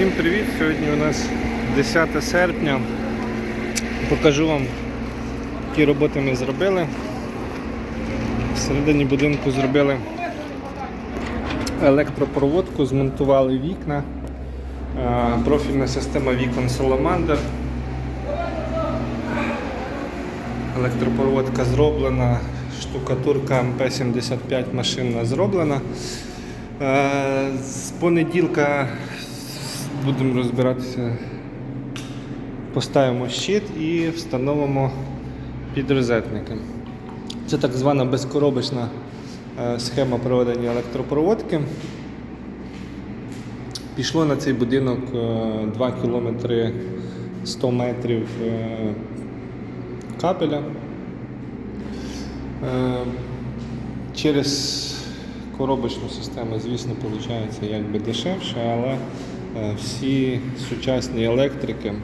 Всім привіт! Сьогодні у нас 10 серпня. Покажу вам, які роботи ми зробили. Всередині будинку зробили електропроводку, змонтували вікна, профільна система вікон Salamander. Електропроводка зроблена, штукатурка МП-75 машинна зроблена. Е, З понеділка будемо розбиратися, поставимо щит і встановимо підрозетники. Це так звана безкоробочна е, схема проведення електропроводки. Пішло на цей будинок е, 2 кілометри 100 метрів е, кабеля. Е, Через коробочну систему, звісно, виходить якби дешевше, але всі сучасні електрики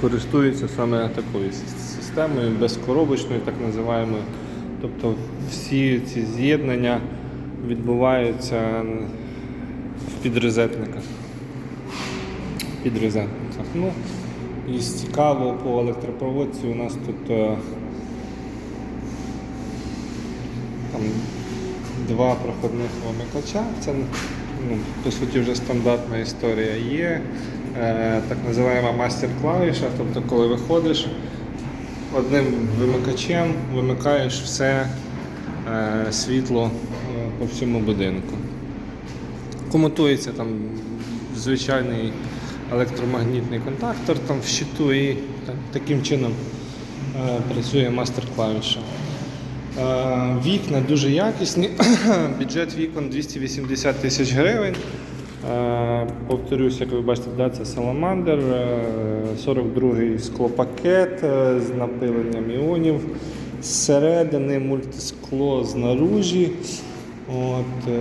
користуються саме такою системою, безкоробочною, так називаємо. Тобто всі ці з'єднання відбуваються в підрозетниках. Підрозетниках. Ну, і з цікавого по електропроводці у нас тут е, там два проходних вимикача. Це ну, по суті вже стандартна історія. Є е, так називаємо мастер-клавіша, тобто коли виходиш одним вимикачем, вимикаєш все е, світло е, по всьому будинку. Комутується там звичайний електромагнітний контактор там в щиту і так, таким чином працює мастер-клавіша. Е, Вікна дуже якісні. Бюджет вікон 280 тисяч гривень. Е, Повторюсь, як ви бачите, да, це е, 42-й склопакет е, з напиленням іонів. Зсередини мультискло знаружі. От,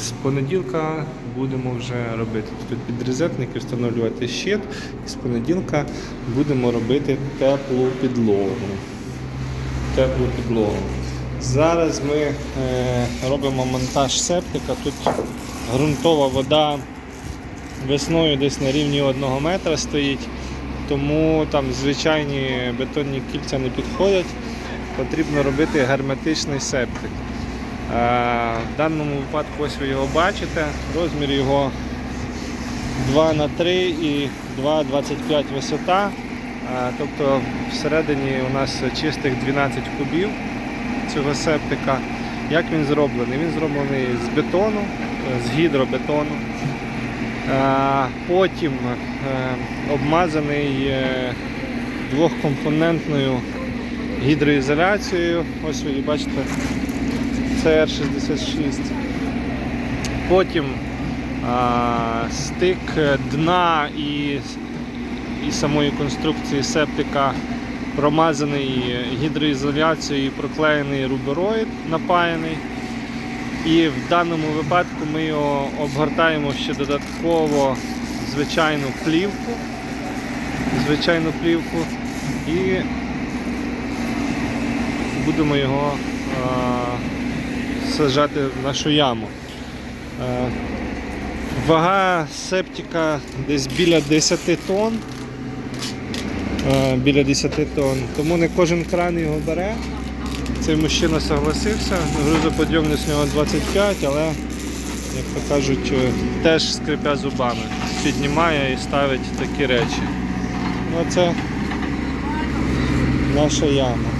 з понеділка будемо вже робити тут підрізетники, встановлювати щит. І з понеділка будемо робити теплу підлогу. Теплу підлогу. Зараз ми е, робимо монтаж септика. Тут ґрунтова вода весною десь на рівні 1 метра стоїть, тому там звичайні бетонні кільця не підходять. Потрібно робити герметичний септик. Е, В даному випадку ось ви його бачите, розмір його 2 на 3 і 2,25 висота. Тобто всередині у нас чистих 12 кубів цього септика. Як він зроблений? Він зроблений з бетону, е, з гідробетону. Потім е, обмазаний е, двохкомпонентною гідроізоляцією. Ось ви бачите, CR66. Потім стик дна і, і самої конструкції септика промазаний гідроізоляцією і проклеєний рубероїд напаяний. І в даному випадку ми його обгортаємо ще додатково звичайну плівку. Звичайну плівку і будемо його а, саджати в нашу яму. Е, Вага септика десь біля 10 тонн. Е, Біля 10 тонн. Тому не кожен кран його бере. Цей мужчина согласився, грузоподйомність у нього 25, але, як то кажуть, е, теж скрипя зубами. Піднімає і ставить такі речі. Ну, це наша яма.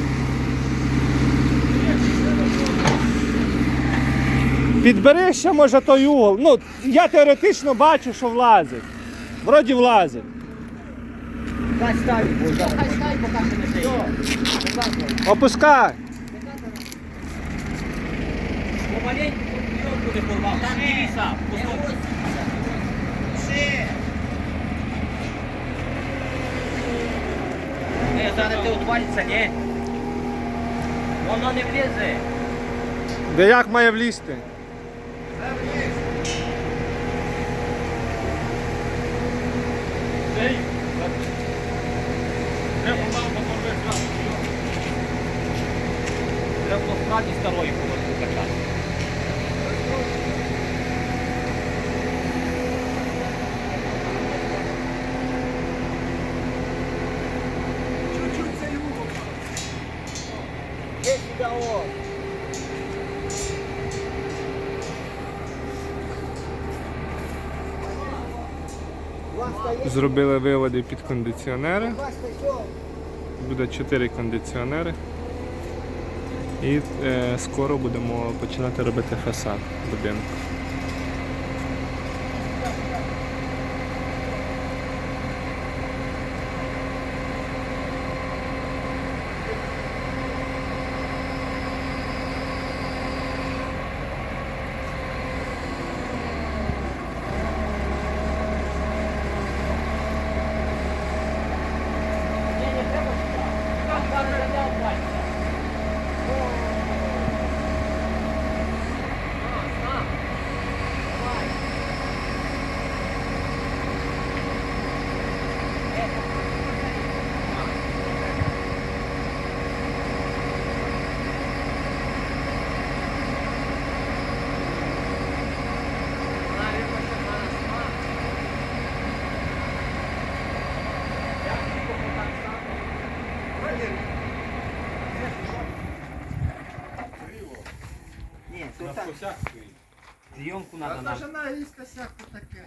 Підбери ще може той угол. Ну, я теоретично бачу, що влазить. Вроді влазить. Опускай. Помаленьку пленку не порвав. Там дивіться. Не, зараз ти отвалиться, ні? Воно не влізе. Де як має влізти? Зробили виводи під кондиціонери. Буде 4 кондиціонери. І е, скоро будемо починати робити фасад будинку. Зйомку надо нам. Жена із косяку таке.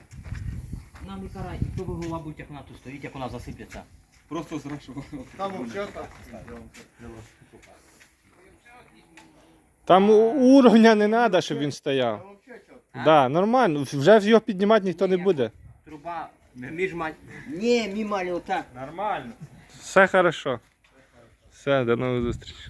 Нам і карай, то ви голова будь як вона тут стоїть, як вона засипеться. Просто зрашував. Там взагалі. Там у- уровня не треба, щоб він стояв. Да, нормально. Вже його піднімати ніхто не буде. Труба між маль... Ні, мій малі отак. Все хорошо. Все, до нових зустрічей.